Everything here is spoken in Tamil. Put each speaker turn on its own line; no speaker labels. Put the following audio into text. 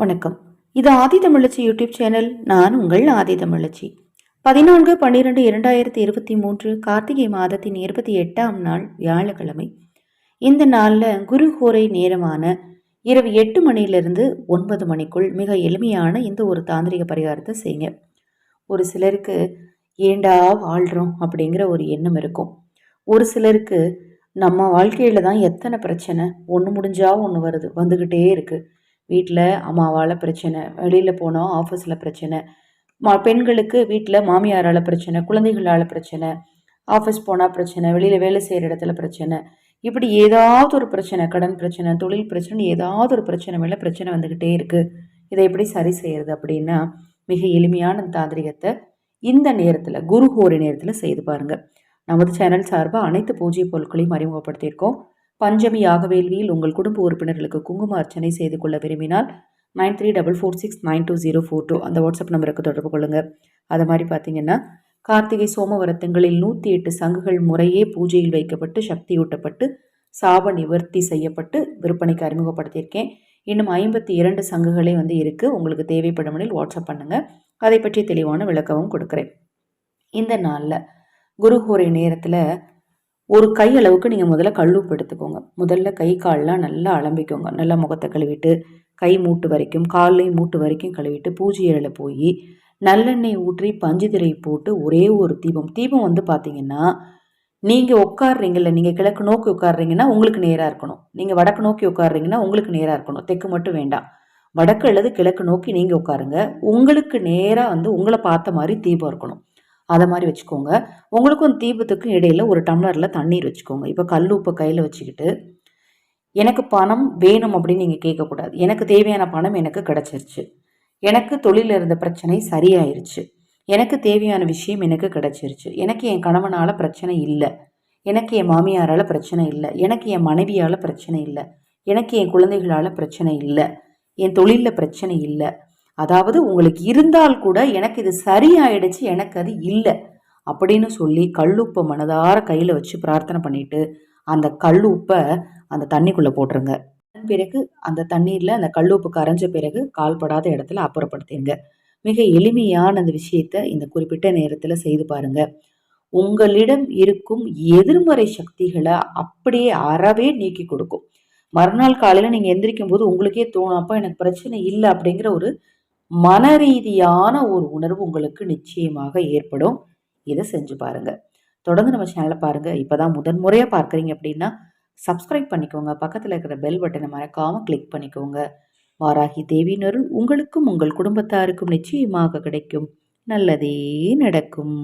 வணக்கம். இது ஆதி தமிழச்சி யூடியூப் சேனல். நான் உங்கள் ஆதி தமிழச்சி. பதினான்கு பன்னிரெண்டு இரண்டாயிரத்தி இருபத்தி மூன்று கார்த்திகை மாதத்தின் இருபத்தி எட்டாம் நாள் வியாழக்கிழமை. இந்த நாளில் குரு ஹோரை நேரமான இரவு எட்டு மணியிலிருந்து ஒன்பது மணிக்குள் மிக எளிமையான இந்த ஒரு தாந்திரிக பரிகாரத்தை செய்யுங்க. ஒரு சிலருக்கு ஏண்டா வாழ்கிறோம் அப்படிங்கிற ஒரு எண்ணம் இருக்கும். ஒரு சிலருக்கு நம்ம வாழ்க்கையில் தான் எத்தனை பிரச்சனை ஒன்று முடிஞ்சா ஒன்று வருது வந்துக்கிட்டே இருக்குது வீட்டில் அம்மாவால் பிரச்சனை வெளியில் போனோம் ஆஃபீஸில் பிரச்சனை மா பெண்களுக்கு வீட்டில் மாமியாரால் பிரச்சனை குழந்தைகளால் பிரச்சனை ஆஃபீஸ் போனால் பிரச்சனை வெளியில் வேலை செய்கிற இடத்துல பிரச்சனை இப்படி ஏதாவது ஒரு பிரச்சனை கடன் பிரச்சனை தொழில் பிரச்சனை ஏதாவது ஒரு பிரச்சனை மேலே பிரச்சனை வந்துக்கிட்டே இருக்குது இதை எப்படி சரி செய்கிறது அப்படின்னா மிக எளிமையான தாந்திரிகத்தை இந்த நேரத்தில் குரு ஹோரி நேரத்தில் செய்து பாருங்கள் நமது சேனல் சார்பாக அனைத்து பூஜை பொருட்களையும் அறிமுகப்படுத்தியிருக்கோம். பஞ்சமி யாகவேள்வியில் உங்கள் குடும்ப உறுப்பினர்களுக்கு குங்கும அர்ச்சனை செய்து கொள்ள விரும்பினால் nine three double four six nine two zero four two அந்த வாட்ஸ்அப் நம்பருக்கு தொடர்பு கொள்ளுங்கள் அது மாதிரி பார்த்தீங்கன்னா கார்த்திகை சோமவரத்தங்களில் நூற்றி எட்டு சங்குகள் முறையே பூஜையில் வைக்கப்பட்டு சக்தியூட்டப்பட்டு சாப நிவர்த்தி செய்யப்பட்டு விற்பனைக்கு அறிமுகப்படுத்தியிருக்கேன். இன்னும் ஐம்பத்தி இரண்டு சங்குகளே வந்து இருக்குது உங்களுக்கு தேவைப்படுமெனில் வாட்ஸ்அப் பண்ணுங்கள் அதை பற்றி தெளிவான விளக்கமும் கொடுக்குறேன். இந்த நாளில் குருஹோரை நேரத்தில் ஒரு கை அளவுக்கு நீங்கள் முதல்ல கல்லுப்பு எடுத்துக்கோங்க. முதல்ல கை கால்லாம் நல்லா அலம்பிக்கோங்க. நல்லா முகத்தை கழுவிட்டு கை மூட்டு வரைக்கும் காலையும் மூட்டு வரைக்கும் கழுவிட்டு பூஜை இறையில் போய் நல்லெண்ணெய் ஊற்றி பஞ்சுதிரை போட்டு ஒரே ஒரு தீபம். தீபம் வந்து பார்த்தீங்கன்னா நீங்கள் உட்காடுறீங்கல்ல நீங்கள் கிழக்கு நோக்கி உட்காடுறீங்கன்னா உங்களுக்கு நேராக இருக்கணும். நீங்கள் வடக்கு நோக்கி உட்காடுறீங்கன்னா உங்களுக்கு நேராக இருக்கணும். தெற்கு மட்டும் வேண்டாம். வடக்கு அல்லது கிழக்கு நோக்கி நீங்கள் உட்காருங்க. உங்களுக்கு நேராக வந்து உங்களை பார்த்த மாதிரி தீபம் இருக்கணும். அதை மாதிரி வச்சுக்கோங்க. உங்களுக்கும் தீபத்துக்கும் இடையில் ஒரு டம்ளரில் தண்ணீர் வச்சுக்கோங்க. இப்போ கல் உப்பை கையில் வச்சுக்கிட்டு எனக்கு பணம் வேணும் அப்படின்னு நீங்கள் கேட்கக்கூடாது. எனக்கு தேவையான பணம் எனக்கு கிடச்சிருச்சு. எனக்கு தொழிலில் இருந்த பிரச்சனை சரியாயிருச்சு. எனக்கு தேவையான விஷயம் எனக்கு கிடச்சிருச்சு. எனக்கு என் கணவனால் பிரச்சனை இல்லை. எனக்கு என் மாமியாரால் பிரச்சனை இல்லை. எனக்கு என் மனைவியால் பிரச்சனை இல்லை. எனக்கு என் குழந்தைகளால் பிரச்சனை இல்லை. என் தொழிலில் பிரச்சனை இல்லை. அதாவது உங்களுக்கு இருந்தால் கூட எனக்கு இது சரியாயிடுச்சு எனக்கு அது இல்லை அப்படின்னு சொல்லி கல்லுப்பை மனதார கையில் வச்சு பிரார்த்தனை பண்ணிட்டு அந்த கல்லுப்பை அந்த தண்ணிக்குள்ளே போட்டுருங்க. பிறகு அந்த தண்ணீரில் அந்த கல்லுப்பு கரைஞ்ச பிறகு கால்படாத இடத்துல அப்புறப்படுத்திங்க மிக எளிமையான அந்த விஷயத்த இந்த குறிப்பிட்ட நேரத்தில் செய்து பாருங்க. உங்களிடம் இருக்கும் எதிர்மறை சக்திகளை அப்படியே அறவே நீக்கி கொடுக்கும். மறுநாள் காலையில் நீங்கள் எந்திரிக்கும் போது உங்களுக்கே தோணும் அப்போ எனக்கு பிரச்சனை இல்லை அப்படிங்கிற ஒரு மன ரீதியான ஒரு உணர்வு உங்களுக்கு நிச்சயமாக ஏற்படும். இதை செஞ்சு பாருங்கள் தொடர்ந்து நம்ம சேனலை பாருங்கள் இப்போ தான் முதன் முறையாக பார்க்குறீங்க அப்படின்னா சப்ஸ்கிரைப் பண்ணிக்கோங்க. பக்கத்தில் இருக்கிற பெல் பட்டனை மறக்காமல் கிளிக் பண்ணிக்கோங்க. வாராகி தேவியினருள் உங்களுக்கும் உங்கள் குடும்பத்தாருக்கும் நிச்சயமாக கிடைக்கும். நல்லதே நடக்கும்.